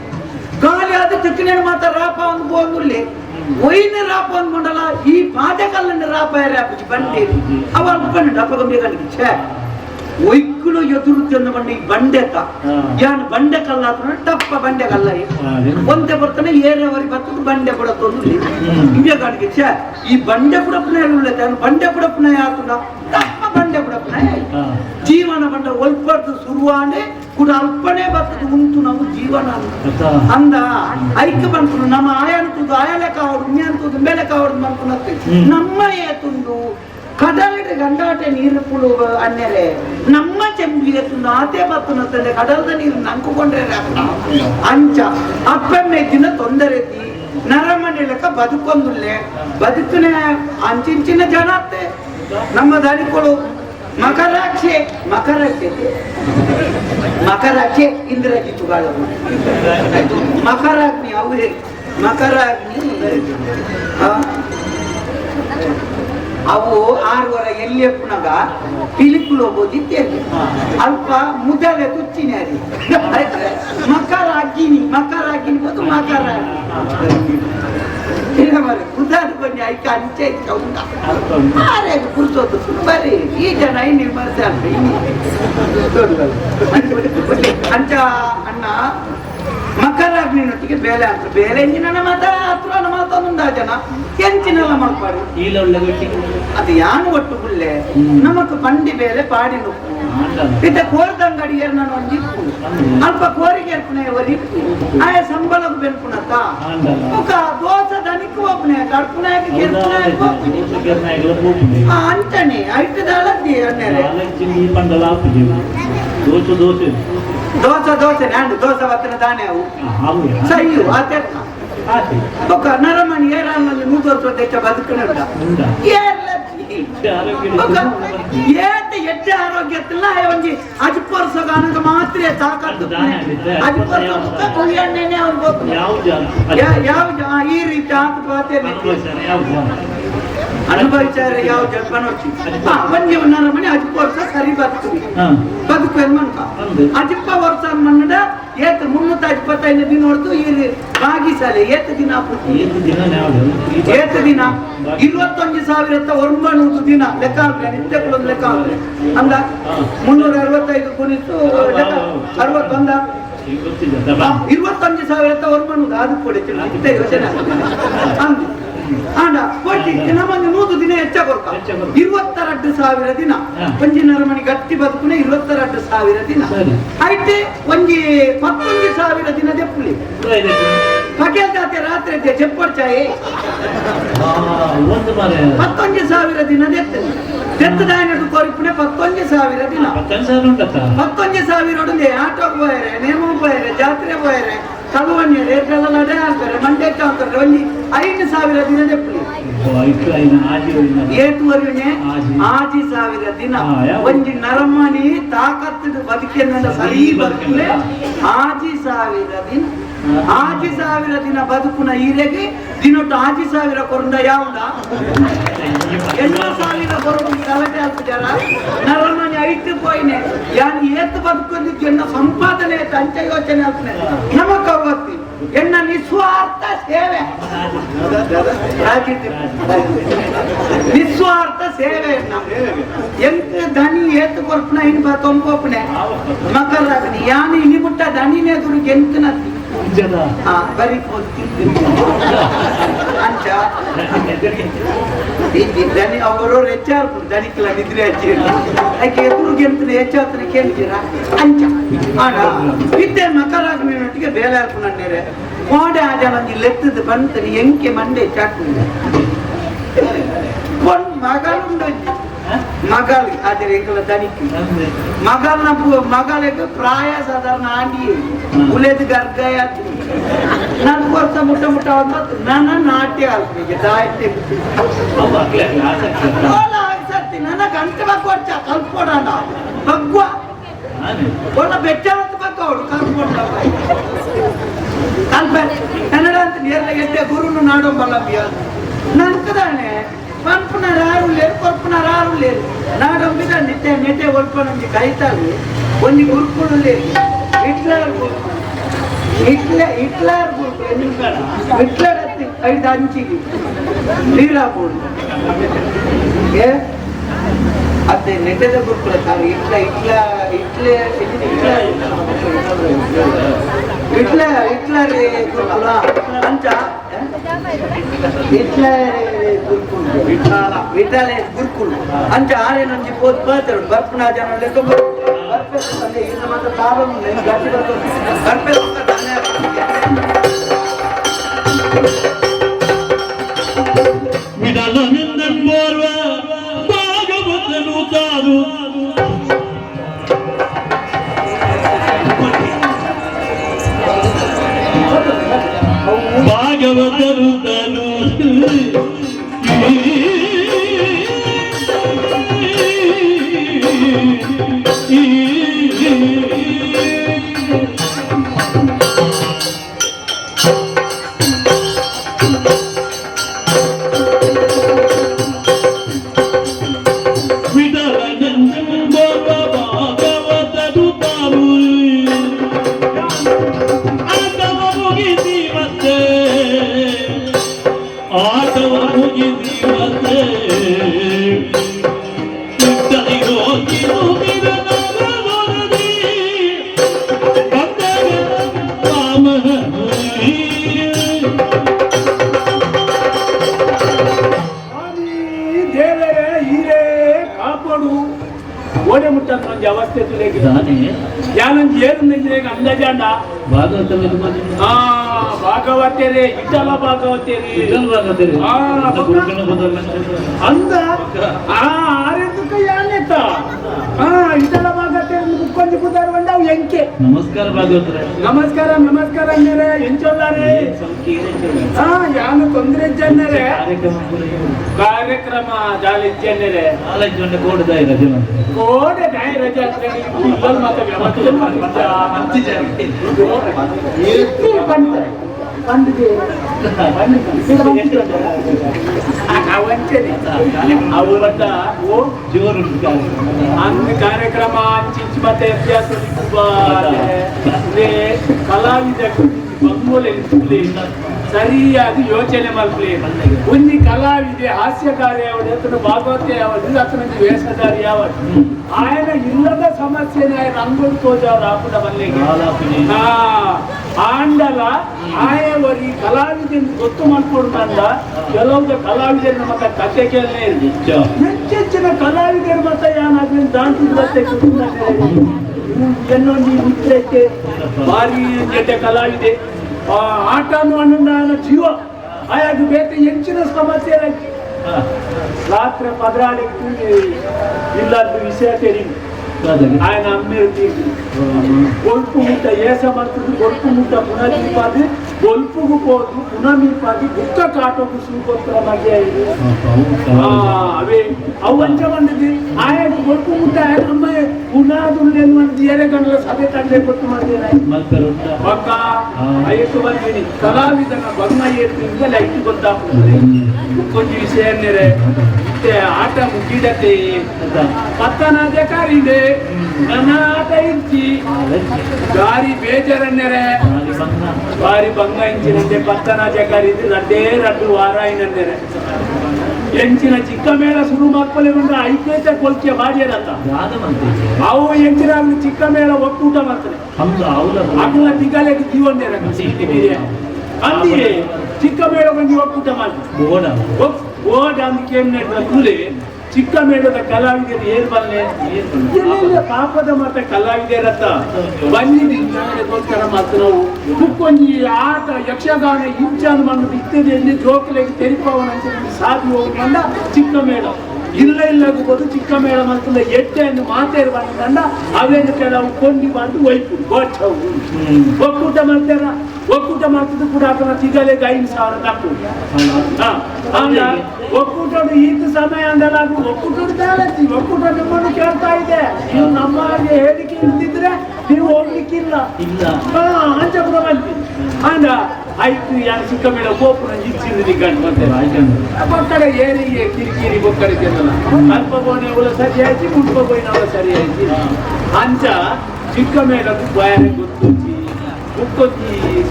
ಗಾಳಿ ಆದ ಚಿಕ್ಕನೇನು ಮಾತ ರಾಪ ಒಂದು ಬೋಂದುಲ್ಲಿ ಒಯ್ನ ರಾಪ ಅಂದ್ಕೊಂಡಲ್ಲ ಈ ಪಾದಕಲ್ಲನ್ನ ರಾಪ ರಾಪಿಸಿ ಬಂಡಿ ಅವ ಅನ್ಕೊಂಡು ಡಪ್ಪ ಗಂಭೀರ ಕಣ್ಣಿಗೆ ಛೇ ಒಯ್ಕುಲು ಎದುರು ತಿಂದ ಬಂಡಿ ಬಂಡೆತ ಹಾ. ಯಾನ್ ಬಂಡೆ ಕಲ್ಲ ಆತನ ಟಪ್ಪ ಬಂಡೆ ಕಲ್ಲ ಈ. ಆ, ಏನು? ಒಂದೇ ಬರ್ತಾನೆ ಏರೇವರೆಗೆ ಬರ್ತದೆ ಬಂಡೆ ಬಿಡತ್ತೊಂದು ಹ್ಮ್. ಹಿಂಗೆ ಕಾಣಿಗೆ ಛೇ ಈ ಬಂಡೆ ಬುಡಪ್ಪನ ಉಳ್ಳತೆ ಬಂಡೆ ಬುಡಪ್ಪನ ಆತನ ತಪ್ಪ ಬಂಡೆ ಬುಡಪ್ಪನ ಆ. ಜೀವನ ಬಂಡ ಒಲ್ಪಡ್ದು ಶುರುವಾನೆ ಕೂಡ ಅಲ್ಪನೆ ಬರ್ತದೆ ಉಂಟು ನಾವು ಜೀವನ? ಅಂದ ಐಕ್ಯ ಬಂತು ನಮ್ಮ ಆಯಂತುದು ಆಯಲೆ ಕಾವಡು ಉಣ್ಯಂತುದು ಮೇಲೆ ಕಾವಡು ಬಂತು ಹ್ಮ್. ನಮ್ಮ ಏತುಂದು ಕಡಲಿಡ ಗಂಡಾಟೆ ನೀರು ಕುಳು ಅನ್ನೆಲೆ ನಮ್ಮ ಚೆಂಬಿಗೆ ತುಂಡು ಆತೆ ಬತ್ತು ನತ್ತಂದೆ ಕಡಲದ ನೀರು ನಂಕುಕೊಂಡ್ರೆ. ಅಂಚ ಅಪ್ಪಮ್ಮೆ ದಿನ ತೊಂದರೆ ನರಮನೆ ಲೆಕ್ಕ ಬದುಕೊಂದುಲ್ಲೆ ಬದುಕಿನ ಅಂಚಿಂಚಿನ ಜನ ಅತ್ತೆ ನಮ್ಮ ದನಿಗಳು ಮಕರಾಕ್ಷೆ, ಮಕರಕ್ಕೆ. ಮಕರಕ್ಕೆ ಇಂದ್ರಜಿ ತುಗಾಳ ಮಕರಾಗ್ನಿ, ಅವರೇ. ಮಕರಾಗ್ನಿ ಅವು ಆರ್ವರ ಎಲ್ಲಿ ಪಿಲಿಕುಲು ಹೋಗೋದಿತ್ತೆ ಅಲ್ಪ ಮುದಲೆ ತುಚ್ಚಿನ ಮಕರ ಮಕರಾಗ್ನಿ ಮಕರ ಅಗ್ಗಿನಿ ತಿರುಗಬಾರ ಕುದಾರು ಬನ್ನಿ ಐಕ ಅಂಚೆ ಚೌಂಡ ಆರೆ ಕುರ್ಸೋದು ಸುಮ್ಮರಿ ಈ ಜನ ನೀವು ಬರ್ತಾರೆ ಅಂಚ ಅಣ್ಣ ಮಕರಾಗ್ನಿನೊಟ್ಟಿಗೆ ಬೇಲೆ ಅಂತ ಬೇಲೆ ಎಂಜಿನ ಮಾತಾ ಹತ್ರ ಮಾತಾನುಂದ ಜನ ಎಂಚಿನೆಲ್ಲ ಮಾಡ್ಬಾರ್ದು ಅದು ಯಾನು ಒಟ್ಟು ಗುಳ್ಳೆ ನಮಕ್ ಬಂಡಿ ಬೇಲೆ ಪಾಡಿ ನೊಪ್ಪು ಆಂಡಲ. ಇತ್ತ ಕೋರ್ದಂಗಡಿ ನಾನು ಒಂದು ಇಪ್ಪು ಅಲ್ಪ ಕೋರಿಗೆ ಏರ್ಪುನೆ ಒಂದು ಇಪ್ಪು ಆಯ ಸಂಬಳದ ಬೆನ್ಪುನತ್ತ ಆಂಡಲ. ಮುಖ ದೋಸ ದನಿಕ್ ಒಬ್ಬನೇ ಕಡ್ಪುನಾಯಕ ಹೌದಾ? ಕೆರ್ಪುನಾಯಕ ದೋಸಕ್ಕೆ ನಾಯಿಗಳ ಹೋಗ್ತೀನಿ. ಆ ಅಂಚನೆ ಐಟದಳದ್ದಿ ಅನ್ನೆರೆ ನಾಲ್ಕು ಈ ಪಂಡಲ ಹಾಕ್ತಿದ್ದೀವಿ. ದೋಸೆ ದೋಸೆ ದೋಸ ದೋಸೆ ನಾಂಡು ದೋಸ ವತ್ತನ ದಾನೆ ಅವು ಆ, ಹಾಗೆ. ಸಯ್ಯು ಆತೆತ್ತ ಆಯ್ತು. ಮುಖ ನರಮಣಿ ಏರಲ್ಲಿ ನೂರು ವರ್ಷ ಹೆಚ್ಚ ಬದುಕುನುಂಡ ಏತ ಎಡ್ಡೆ ಆರೋಗ್ಯ ಒಂಜಿ ಅಜ್ಪರ್ಸ ಗಾನಗ ಮಾತ್ರ ತಾಕತ್ತು. ದಾನೆ ಆಗಿದ್ರೆ ಅಜ್ಪರ್ಸ ಮುಖ ಕೊಯ್ಯಣ್ಣೆನೆ ಅವ್ರು ಯಾವ ಯಾವ ಈ ರೀತಿ ಆತ ಪಾತೆ ಅನುಭವಿಸ್ತಾರೆ, ಯಾವ ಜಾಗ? ಅನುಭವಿಸಾರೆ ಯಾವ ಜನ್ಮನೋಚಿ ಒಂಜಿ ನರಮಣಿ ಅಜ್ಪರ್ಸ ಸರಿ. ಬದುಕು. ಮನ್ಕ ಅಂದು. ಅಜಿಪ್ಪ ವರ್ಷ ಮನ್ನಡ ಏತ್ ಮುನ್ನೂತ್ತ ಇಪ್ಪತ್ತೈದು ದಿನ ಹೊಡೆದು ಈ ಬಾಗಿಸಲೆ ಏತ್ ದಿನ ಏತ್ ದಿನ ಇರುವತ್ತೊಂದು ಸಾವಿರ ಒಂಬೈನೂರು ದಿನ ಲೆಕ್ಕ ಹಾಕ್ಲೆ ನಿತ್ಯಗಳೊಂದು ಲೆಕ್ಕ ಹಾಕ್ಲೆ ಅಂದ? ಮುನ್ನೂರ ಅರವತ್ತೈದು ಲೆಕ್ಕ ಅರವತ್ತೊಂದ. ಇರುವತ್ತೊಂದು ಸಾವಿರ ಒಂಬೈನೂರು ಅದು ಇತ್ತೆ ಯೋಚನೆ ಅಂದು? ನಮ್ಮನ್ನು ನೂರು ದಿನ ಹೆಚ್ಚ ಇರುವತ್ತರಡ್ಡು. ಸಾವಿರ ದಿನ. ಒಂಜಿ ನರಮಣಿ ಗಟ್ಟಿ ಬದುಕುನೆ ಇರುವತ್ತರಡ್ಡು ಸಾವಿರ ದಿನ. ಐತೆ ಒಂಜಿ ಮತ್ತೊಂದು ಸಾವಿರ ದಿನ ದೆಪ್ಪುಲಿ. ಪಟೇಲ್ ಜಾತಿ ರಾತ್ರಿ ಇದೆ ಚೆಪ್ಪಡ್ಚಾಯಿ. ಪತ್ತೊಂದು ಸಾವಿರ ದಿನ ಆಯ್ನಟ್ಟು ಕೊರಿಪುಣೆ ಪತ್ತೊಂದು ಸಾವಿರ ದಿನ ಪತ್ತೊಂದು ಸಾವಿರ ಉಡುಂದೆ ಆಟೋ ಹೋಯರೆ ನೇಮ ಹೋಯರೆ ಜಾತ್ರೆ ಹೋಯರೆ ಕಲುವಣ್ಯರೆ ಎಲ್ಲ ನಡೆ ಹಾಕ್ತಾರೆ ಮಂಡ್ಯಕ್ಕೆ ಹಾಕ್ತಾರೆ ಒಂಜಿ ಐದು ಸಾವಿರ ದಿನ ದೆಪ್ಪುಲಿ ಇಟ್ಟು ಐದು ಆಜಿ ಒಯ್ದ. ಏತುವರೆನೆ ಆಜಿ. ಆಜಿ ಸಾವಿರ ದಿನ ಹಾ, ಯಾವ? ಒಂಜಿ ನರಮಣಿ ತಾಕತ್ತು ಬದುಕಿನ ಸರಿ ಬದುಕಲೆ ಆಜಿ ಸಾವಿರ ದಿನ ಆಜಿ ಸಾವಿರ ದಿನ ಬದುಕುನ ಈರೆಗೆ ದಿನೊಟ್ಟು ಆಜಿ ಸಾವಿರ ಕೊರಂದ ಯಾವುದ ಎಲ್ಲ ಸಾವಿರ ಕೊರಡು ಕಲಟೆ ಹಾಕ್ತಾರ ನರಮನೆ ಐಟ್ಟು ಪೋಯ್ನೆ ಯಾನ್ ಏತ್ ಬದುಕೊಂಡಿದ್ದು ಎನ್ನ ಸಂಪಾದನೆ ಅಂತ ಯೋಚನೆ ಆಗ್ತಾನೆ ನಮಗ ಗೊತ್ತಿ ಎಣ್ಣ ನಿಸ್ವಾರ್ಥ ಸೇವೆ. ನಿಸ್ವಾರ್ಥ ಸೇವೆ ಎಂತ ದನಿ ಏತ್ ಕೊರ್ಪನ ಇನ್ ಬಾ ತೊಂಬೋಪನೆ. ಮಕ್ಕಳಾಗನಿ ಯಾನ್, ಇನಿ ಬಿಟ್ಟ ದನಿನೇ ದುರ್ಗ ಎಂತ ನತ್ತಿ ಜನ. ಬರೀ ಈ ದನಿ, ಅವರು ಹೆಚ್ಚಾರ್ಪು ದನಿಕ್ಲ ನಿದ್ರೆ ಹಚ್ಚಿ ಅದಕ್ಕೆ ಎದುರುಗೆ ಗೆಲ್ತನೆ ಹೆಚ್ಚಾತನೆ ಕೇಳ್ತೀರಾ ಅಂಚ. ಆಡ ಇದ್ದೆ ಮಕರಾಗ್ನೊಟ್ಟಿಗೆ ಬೇಲೆ ಹಾಕು ಮೋಡೆ ಕೋಡೆ ಒಂದು ಲೆತ್ತದ ಬಂತನಿ ಎಂಕೆ ಮಂಡೆ ಚಾಟ್ನಿದೆ ಒಂದು ಮಗಳುಂಡು அது எங்களை தனிக்கு மகள் ಪ್ರಾಯ ಸಾಧಾರಣ ಆಂಡಿ ಉಲೇದ್ ಗರ್ಗಯ ನನ್ ವರ್ಷ ಮುಟ್ಟ ಮುಟ್ಟ ಒಂಬತ್ತು ನನ್ನ ನಾಟ್ಯ ಅಲ್ಪಿಗೆ ದಾಯತೆ ಸರ್ತಿ ನನ್ನ ಗಂಟೆ ಕಲ್ಪೊಡಣ ಬಗ್ವ ನಾನೇ ಒಳ್ಳ ಅಂತ ಬಗ್ಗ ಅವಳು ಕಲ್ಪೊಂಡ ಕಲ್ಪ ಕನ್ನಡ ಅಂತ ನೇರ್ಲ ಎಡ್ಡೆ ಗುರುನು ನಾಡೋ ಬಿಯ ನನ್ಕದಾನೆ. పంపున రారు లేరు కొరుపున రారు లేరు. నాడం మీద నెట్టే నెట్టే ఒడుకోనండి కాగితాలు కొన్ని గురుకులు లేరు హిట్లర్ గురుకులు హిట్లర్ హిట్లర్ గురుకులు ఎందుకంటే హిట్లర్ ఐదు అంచి లీలాపూర్ ఏ? అదే నెట్టేద గురుకులు కాదు. ఇట్లా ఇట్లా ఇట్లే ఇట్లా ఇట్లా ఇట్లా గురుకులా అంచా. ವಿಠಾಲ ವಿಠಾಲ ಗುರುಕುಲ ಅಂಚ ಆರೆ ನಂಜಿ ಪೋತ್ ಬರ್ತಾರೆ ಬರ್ಪನ ಜನ ಲೆಕ್ಕ ಬರ್ಪೆ ಅಲ್ಲಿ ಇನ್ನು ಮಾತ್ರ ತಾವು ಗಟ್ಟಿ ಬರ್ತದೆ ಬರ್ಪೆ ಯಾನೊಂದು ಏನು ನಂಜಿಗೆ ಅಂದಾಜಾಂಡ ಭಾಗವತ ಆ ಭಾಗವತರೇ ಇಟ್ಟಲ ಭಾಗವತರೇ. ಅಂದ ಆ ಆರೆಂದುಕ ಯಾನೆತ್ತ ಆ ಇಟ್ಟಲ ಭಾಗವತರೇ ಮುಕ್ಕೊಂದು ಕುದಾರ ಬಂದ ಅವು ಎಂಕೆ. ನಮಸ್ಕಾರ ಭಾಗವತರೆ. ನಮಸ್ಕಾರ ನಮಸ್ಕಾರ ಅನ್ನರೆ ಎಂಚೊಲ್ಲಾರೆ ಆ ಯಾನು ತೊಂದ್ರೆ ಜನ್ನರೆ ಕಾರ್ಯಕ್ರಮ ಜಾಲಿ ಜನ್ನರೆ ನಾಲ್ಕು ಕೋಡದ ಕೋಟದ ರಜೆ ಮಾಡ್ತಾರೆ ಕೋಡೆ ನ್ಯಾಯ ರಜೆ ಹಾಕ್ತಾರೆ. ಇಲ್ಲೊಂದು ಮತ್ತೆ ವ್ಯವಸ್ಥೆ ಮಾಡಿದ್ದ. ಎಷ್ಟು ಬಂತು? ಬಂದಿದೆ. ಬಂದಿದೆ. ಆ ವಂಚನೆ. ಅವು ಬಟ್ಟ ಓ ಜೋರು ಉಂಟು ಕಾರ್ಯಕ್ರಮ. ಅಂದ್ ಕಾರ್ಯಕ್ರಮ ಅಂಚಿಂಚು ಮತ್ತೆ ಅಭ್ಯಾಸ ಕಲಾವಿದ ಬಂಗೋಲೆ ಸರಿಯಾಗಿ ಯೋಚನೆ ಮಾಡಲಿ ಒಂದು ಕಲಾವಿದೆ ಹಾಸ್ಯಕಾರ ಯಾವತ್ತು ಭಾಗವತ ಯಾವತ್ತು ಅತನಿಗೆ ವೇಷಧಾರಿ ಯಾವತ್ತು ಆಯನ ಇಲ್ಲದ ಸಮಸ್ಯೆನ ಆಯನ ಅನ್ಕೊಂಡ್ಕೋದು ರಾಕುಡ ಮಲ್ಲಿಗೆ ಆಂಡಲ ಆಯವರಿ ಕಲಾವಿದ ಗೊತ್ತು ಮಾಡ್ಕೊಂಡಂದ ಕೆಲವೊಂದು ಕಲಾವಿದರು ಮತ್ತೆ ಕತೆ ಕೇಳಲೇ ಹೆಚ್ಚೆಚ್ಚಿನ ಕಲಾವಿದರು ಮತ್ತೆ ಯಾನ್ ಅದನ್ನ ದಾಂಟು ಕತೆ ಏನೋ ನೀವು ಭಾರಿ ಜೊತೆ ಕಲಾವಿದೆ ಆ, ಆಟನು ಅನ್ನೋ ಜೀವ ಆಯಾಗ ಬೇಕ ಹೆಚ್ಚಿನ ಸಮಸ್ಯೆ ಐತಿ ಹಾ. ರಾತ್ರಿ ಪದರಾಡಿ ಇಲ್ಲದ್ದು ವಿಷಯ ತೆರಿ ಅದೇ. ఆయన అమ్మేది గొలుపు ముట్ట ఏసమంతుడు గొలుపు ముట్ట పునర్మిపాది గొలుపుకు పోదు పునర్మిపాది గుక్క కాటకు సూకొత్తుల మధ్య ఇది ఆ, అవే అవు అంచమంది ఆయన గొలుపు ముట్ట ఆయన అమ్మాయి ಪುನಃ ದುಂಡೇನ್ ಮಾಡಿದ ಏರೆಗಂಡ್ಲ ಸಭೆ ತಂದೆ ಕೊಟ್ಟು ಮಾಡಿದ ಬಗ್ಗ ಐಟು ಬಂದಿನಿ ಕಲಾವಿದನ ಬಗ್ನ ಏರ್ತಿಂದಲೇ ಐಟು ಗೊತ್ತಾಗ್ತದೆ. ಮುಕ್ಕೊಂಜಿ ವಿಷಯ ಏನೇರೆ ಮತ್ತೆ ಆಟ ಮುಗಿಡತೆ ಪತ್ತನ ಕಾರಿದೆ ನನ್ನ ಆಟ ಇಂಚಿ. ಗಾರಿ ಬೇಜಾರನ್ನೆರೆ. ಬಾರಿ ಭಂಗ ಇಂಚಿನಂತೆ ಪತ್ತನ ಜಕಾರಿದ್ದು ರಡ್ಡೇ ರಡ್ಡು ವಾರ ಎಂಚಿನ ಚಿಕ್ಕ ಮೇಳ ಶುರು ಮಾಡ್ಕೊಳ್ಳಿ ಬಂದ್ರೆ ಐಕ್ಯತೆ ಕೊಲ್ಕೆ ಮಾಡ್ಯಾರತ್ತ ಅವು ಎಂಚಿನ ಚಿಕ್ಕ ಮೇಳ ಒಕ್ಕೂಟ ಮಾಡ್ತಾರೆ ದಿಗಲೆಗೆ ಜೀವನ ಚಿಕ್ಕ ಮೇಳ ಬಂದು ಒಕ್ಕೂಟ ಮಾಡ್ತಾರೆ ಓಡ ಅಂದ್ಕೇನ್ ಏನ್ ಚಿಕ್ಕ ಮೇಡದ ಕಲಾವಿದರು ಏನ್ ಬಲ್ಲೆ ಪಾಪದ ಮತ್ತೆ ಕಲಾವಿದರತ್ತ ಬಂದಿದ್ದೀರ ಮತ್ತೆ ನಾವು ಕುಕ್ಕೊಂಜಿ ಆಟ ಯಕ್ಷಗಾನ ಇಂಚಾನು ಮಣ್ಣು ಇತ್ತೆದಲ್ಲಿ ಜೋಕಲೆಗೆ ತೆರಿಪವನ ಅಂತ ಸಾಧಿ ಹೋಗ್ಕೊಂಡ ಚಿಕ್ಕ ಮೇಡ ಇಲ್ಲ ಇಲ್ಲಬಹುದು ಚಿಕ್ಕ ಮೇಳ ಮತ್ತೊಂದು ಎಟ್ಟೆಯನ್ನು ಮಾತೇರು ಬಂದ ಅವೇನು ಕೆಲವು ಕೊಂಡಿ ಬಂದು ಒಯ್ತು. ಗೋಚವು ಒಕ್ಕೂಟ ಮಾಡ್ತಾರ? ಒಕ್ಕೂಟ ಮಾಡ್ತಿದ್ದು ಕೂಡ ಆತನ ತಿಗಲೆಗೆ ಐದು ಸಾವಿರ ತಪ್ಪು. ಆ ಹಂಗ ಒಕ್ಕೂಟ ಈತ ಸಮಯ ಅಂದಲ್ಲ ಅದು ಒಕ್ಕೂಟದ ಬ್ಯಾಲೆನ್ಸ್ ಒಕ್ಕೂಟ ನಿಮ್ಮನ್ನು ಕೇಳ್ತಾ ಇದೆ. ನೀವು ನಮ್ಮ ಹಾಗೆ ಹೇಳಿಕೆ ಇಲ್ದಿದ್ರೆ ನೀವು ಹೋಗ್ಲಿಕ್ಕಿಲ್ಲ. ಇಲ್ಲ. ಹಾ ಕೂಡ ಬಂದಿ ಅಂದ ಆಯ್ತು ಯಾರು ಚಿಕ್ಕ ಮೇಲೆ ಗೋಪುರ ಇಚ್ಚಿಂದ ಗಂಡು ಮತ್ತೆ ಬೊಕ್ಕಡ ಏರಿಗೆ ಕಿರಿಕಿರಿ ಬೊಕ್ಕಡ ತಿನ್ನಲ್ಲ ಅಲ್ಪ ಬೋನೆ ಅವಳ ಸರಿ ಆಯ್ತು ಮುಟ್ಪ ಅವಳು ಸರಿ ಆಯ್ತು. ಅಂಚ ಚಿಕ್ಕ ಮೇಲೆ ಗೊತ್ತು ಗೊತ್ತೊಚ್ಚಿ ಗೊತ್ತೊಚ್ಚಿ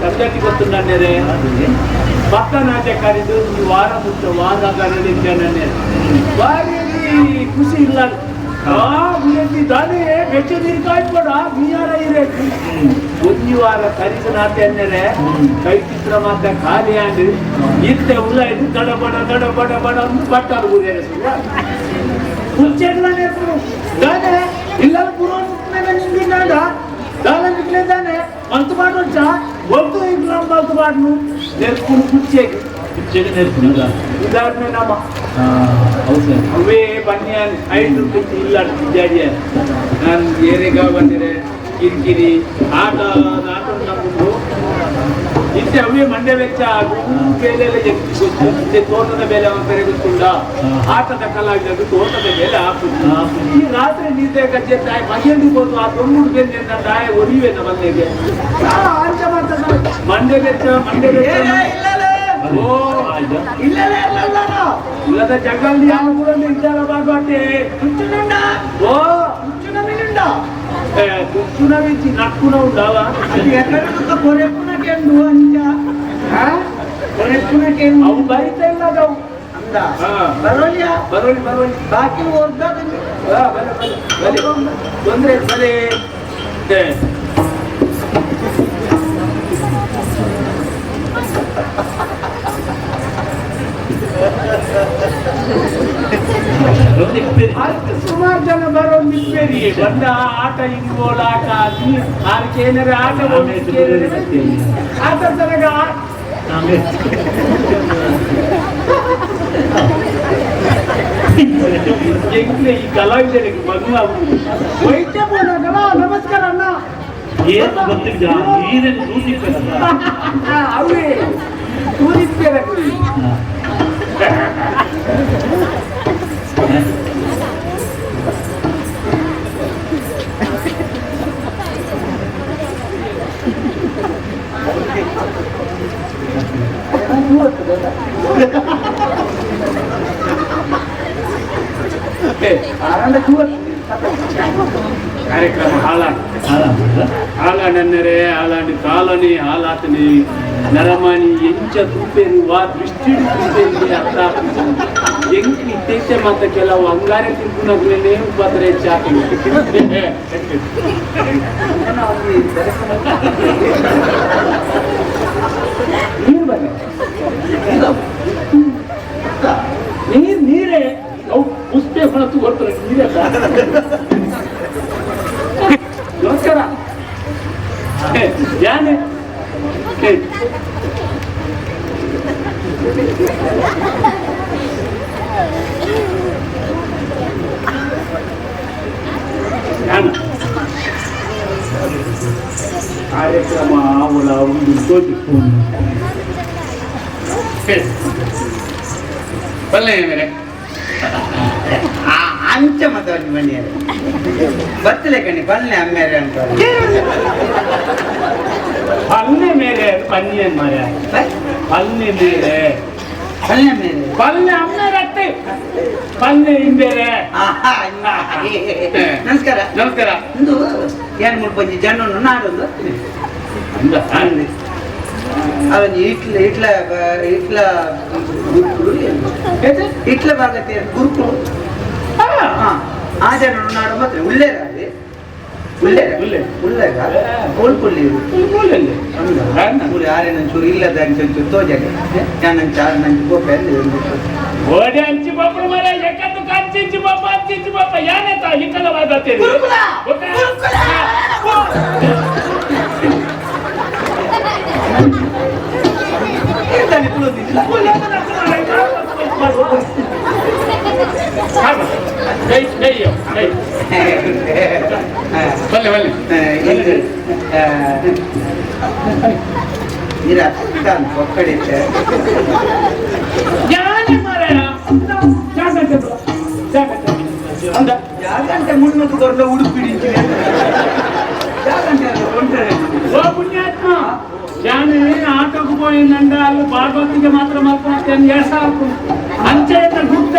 ಸಬ್ಜೆಕ್ಟ್ ಗೊತ್ತು ನನ್ನೆರೆ ಪಕ್ಕ ನಾಟ್ಯ ಕರೆದು ಈ ವಾರ ಮುಚ್ಚ ವಾರ ನನ್ನೆ ಬಾರಿ ಖುಷಿ ಇಲ್ಲ. ಗುಣಿ ದಾನೆ ಬೆಚ್ಚ ನೀರು ಕಾಯ್ಕೊಡ ನೀಯಾರ ಇರೇತಿ ಒಂದು ವಾರ ಕರಿದು ನಾಟ್ಯ ಅನ್ನರೆ ಕೈ ಚಿತ್ರ ಮಾತ್ರ ಖಾಲಿ ಇತ್ತೆ ಉಲ್ಲ ಇದು ಬಡ ಅಂದು ಬಟ್ಟಾರು ಹುಚ್ಚೆಲ್ಲ ನೆನಪು ದಾನೆ ಇಲ್ಲ ಪುರೋನ್ ನಿಂದಿನಾಡ ದಾನ ಇಲ್ಲ ಮಂತು ಮಾಡ್ನು ನೆರ್ಕೊಂಡು ಕುಚ್ಚೆಗೆ ಕುಚ್ಚೆಗೆ ನೇರ್ಪುಣದ ಉದಾಹರಣೆ ನಮ್ಮ. ಹೌದು ಅವೇ ಬನ್ಯಾನ್ ಐದು ರೂಪಾಯಿ ಇಲ್ಲ ಜಾಡಿಯ ನಾನು ಏರೆಗ ಬಂದಿರೆ ಕಿರಿಕಿರಿ ಆಟ ಆಟ. ನಮ್ಮದು ಇತ್ತೆ ಅವೇ ಮಂಡ್ಯ ವೆಚ್ಚ ಬೇಲೆ ಎಲ್ಲ ಎತ್ತಿ ಗೊತ್ತು ಇತ್ತೆ ತೋಟದ ಬೆಲೆ ಅವನ ಬೇರೆ ಗೊತ್ತುಂಡ ಆಟದ ಕಲಾವಿದರು ತೋಟದ ಬೆಲೆ ಹಾಕುದು ಈ ರಾತ್ರಿ ನಿದ್ದೆ ಗಜ್ಜೆ ತಾಯಿ ಮಗೇಂದು ಬಂದು ಆ ತೊಂಗುಡು ಬೆಂದೆ ತಾಯ ಒಡಿವೆ ನಮ್ಮಲ್ಲಿಗೆ ಆಂಚ ಮಾಡ್ತಾರೆ ಮಂಡ್ಯ ವೆಚ್ಚ ಮಂಡ್ಯ ವೆಚ್ಚ ಓ ಇಲ್ಲಲೇ ಇಲ್ಲಲ್ಲ ಇಲ್ಲದ ಜಗಲ್ಲಿ ಯಾವ ಕೂಡ ಇದ್ದಾರ ಬಾಗೋಟೆ ಹುಚ್ಚುನುಂಡ ಓ ಹುಚ್ಚುನಮಿನುಂಡ ಕುಚ್ಚುನವಿಚ್ಚಿ ನಕ್ಕುನ ಉಂಡಾವ అది ఎక్కడ કેમ દુવાની ચા હા? મને તું કેમ આવું બારી તેલ ના દઉં. બરોલિયા બરોલી બરોલી બાકી ઓરદા તમે હા ભલે ભલે. ભલે. બંદરે ભલે. તે. Ha ha ha ha ha! ಸುಮಾರು ಜನ ಬರೋ ನಿಲ್ಬೇಡಿ ಬಂದ ಆಟ ಇದು ಓಲ ಆಟ ನೀ- ಅದಕ್ಕೆ ಏನಾರ ಆಟ ಓಡ್ಲಿಕ್ಕೆ ಏನಾರ ಆಟ ತನಕ ಆ- ಹೆಂಗ್ಲೆ ಈ ಕಲಾವಿದರಿಗೆ ಮದುವೆ ಆಗುದು ವೈದ್ಯ ಬೋನಾಗಲ್ಲ ನಮಸ್ಕಾರ ಅಣ್ಣ ಏನು ಗೊತ್ತಿದ್ದ ನೀರೇನು ಕೂತಿರ್ತದಲ್ಲ ಆ, ಅವೇ ತೂರಿಸ್ಬೇಕು ಕಾರ್ಯಕ್ರಮ ಹಾಳಾಗಿ ಹಾಲಾಡನ್ನರೆ ಹಾಲಾಡಿ ಕಾಲನಿ ಹಾಲಾತನಿ ನರಮಣಿ ಎಂಚ ತೂಪೇರಿ ವಾ ದೃಷ್ಟಿ ತೂಪೇರಿ ಅರ್ಥ ಹೆಂಗ್ ಇದ್ದೈತೆ ಮತ್ತೆ ಕೆಲವು ಅಂಗಾರೆ ತಿಳ್ಕೊಂಡಾಗ್ಲೇನೆ ಉಪದ್ರ ಜಾತಿ? ನೀರು ಬನ್ನಿ. ನೀರ್ ಅವು ಪುಷ್ಪೆ ಹೊಳತು ಬರ್ತಾರೆ ನೀರೇ ನಮಸ್ಕಾರ. ಯಾನೆ. ನಾನು ಕಾರ್ಯಕ್ರಮ ಅವಳ ಒಂದು ತೋಚಿಕೊಂಡು ಬಲ್ಲ ಮೇಲೆ ಆ, ಅಂಚ ಮತ್ತೆ ಒಂದು ಮನೆಯಲ್ಲಿ ಬತ್ತಲೆ ಕಣಿ ಬಲ್ಲೆ ಅಮ್ಮೇರೆ ಅಂತ ಪಲ್ಲೆ ಮೇಲೆ ಪನ್ನಿ ಮಾರ್ಯ ಪಲ್ಲೆ ಮೇಲೆ ಬಲ್ಲೆ ಮೇಲೆ. ಪಲ್ಲೆ ಅಮ್ಮರೆ ಅತ್ತೆ ಪಲ್ಲೆ ಹಿಂಬೇರೆ ನಮಸ್ಕಾರ. ನಮಸ್ಕಾರ. ಒಂದು ಎರಡು ಮೂರು ಬಂಜಿ ಜನ ನಾಡೊಂದು ಅವನ್ ಇಟ್ಲ ಇಟ್ಲ ಇಟ್ಲ ಏನು? ಇಟ್ಲ ಭಾಗತೆ ಗುರುಕುಳು ಆ ಜನ ನಾಡು ಮಾತ್ರ ಉಳ್ಳೇರ. ಅದು ಉಳ್ಳೇರ ಉಳ್ಳೆ. ಉಳ್ಳೇರ ಓಲ್ಪುಳ್ಳಿ ಪುಲಿ ಆರೆ ನಂಚೂರು ಇಲ್ಲದ ಅಂಚೂರು ತೋಜಗೆ ನಾನು ನಂಚ ನಂಚು ಗೋಪೆ ಅಲ್ಲಿ ಒಂದು ಓಡಿ ಹಂಚಿ ಬಾಪು ಮರ ಎಕ್ಕತ್ತು ಕಂಚಿಂಚಿ ಬಾಪ ಹಂಚಿಂಚಿ ಬಾಪ ಯಾನೆತ್ತ ಹಿಕ್ಕಲ ಬಾದತ್ತೇನೆ ಗುರುಕುಲ! ಗೊತ್ತಾ? ಹೇಳ್ತಾನೆ ಕುಲೋದಿಲ್ಲ ಜೈ ಜೈ ಜೈ ಬಲ್ಲೆ మీరు అత్తాను ఒక్కడితే ముందు దొరలో ఉడిపిడించి ఆటోకు పోయిందంటే. వాళ్ళు భాగవతికి మాత్రం అర్థం చేస్తారు అంచేత గుర్తు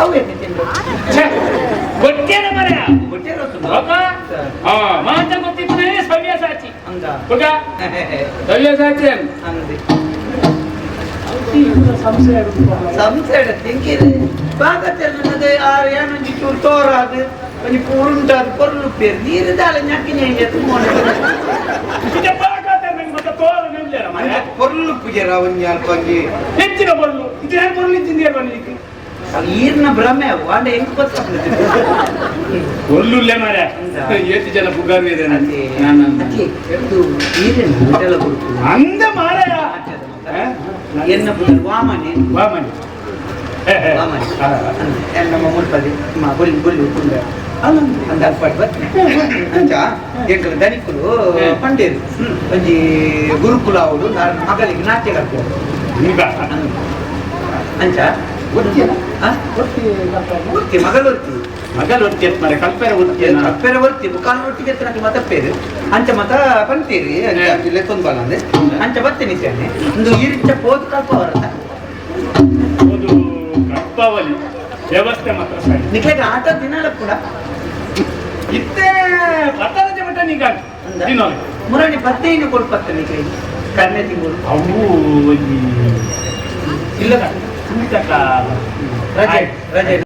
ಅವು ಎತ್ತಿಂದ್ರು ಗೊತ್ತೇನ ಮರ ಗೊತ್ತೇನ ಅಪ್ಪ ಆ ಮಾತ ಗೊತ್ತಿದ್ರೆ ಸವ್ಯ ಸಾಚಿ ಹಂಗ ಹುಡುಗ ಸವ್ಯ ಸಾಚಿ ಅಂದ್ರಿ ಸಂಸೈಡ್ ತಿಂಕಿದೆ ಬಾಗ ತೆರನದು ಆರು ಏನು ಚೂರು ತೋರಾದು கொஞ்சம் பொருண்டாது பொருள் பேர் நீருதால ஞாக்கி ஞாயிற்று பொருள் புயரா கொஞ்சம் பொருள் இந்த பொருள் இந்தியா பண்ணிருக்கு ಈರ್ನ ಭ್ರಮೆ ವಾಂಡ ಹೆಂಗ್ ಗೊತ್ತಾಗ್ತದೆ? ಒಳ್ಳುಲ್ಲೆ ಮರ ಎಷ್ಟು ಜನ ಪುಗಾರು ಇದೆ ಅದೇ. ನಾನು ಅದೇ ಇದು ಈರಿನ ಇದೆಲ್ಲ ಕೊಡ್ತು ಅಂದ ಮಾರಾಯ ಎನ್ನ ಬುದ್ಧ ವಾಮನೆ. ಬಾ ಮನೆ ವಾಮನೆ. ಎನ್ನ ಮುಲ್ಪದಿ ಬುಲ್ಲಿ ಬುಲ್ಲಿ ಉಪ್ಪುಂಡ ಅಂದ ಅಲ್ಪಾಟ್ ಬತ್ನೆ ಅಂಚ ಎಂಕಲ ಧನಿಕರು ಪಂಡೇರು ಒಂಜಿ ಗುರುಕುಲ ಅವಡು ಒರ್ತಿ ಮಗಳು ಒರ್ತಿ ಮಗಲ್ ಒತ್ತಿ ಅಂತ ಮರೆ ಕಲ್ಪೆರ ಒತ್ತಿ ಕಪ್ಪೆರ ಒತ್ತಿ ಮುಖಾನ್ ಒಟ್ಟಿಗೆ ಅಂತ ಮತ ಪೇರು ಅಂಚ ಮತ ಪಂತೀರಿ ಲೆಕ್ಕೊಂದು ಬಲ ಅಂದ್ರೆ ಅಂಚ ಬರ್ತೀನಿ ಸೇನೆ. ಒಂದು ಈರಿಂಚ ಪೋದು ಕಲ್ಪ ಅವರತ್ತ ಒಂದು ಕಲ್ಪಾವಲಿ. ವ್ಯವಸ್ಥೆ ಮಾತ್ರ ನಿಖ ನಿಖೇಗ ಆಟ ದಿನಾಲ ಕೂಡ? ಇತ್ತೇ ಪತ್ತನಂಜ ಮಟ್ಟ ನೀಗ. ಮುರಣಿ ಪತ್ತೇನು ಕೊಡ್ಪತ್ತ ನಿಖೇ ಕರ್ನೆ ತಿಂಗಳು. ಅವು ಒಂಜಿ 你这个，来接，来接。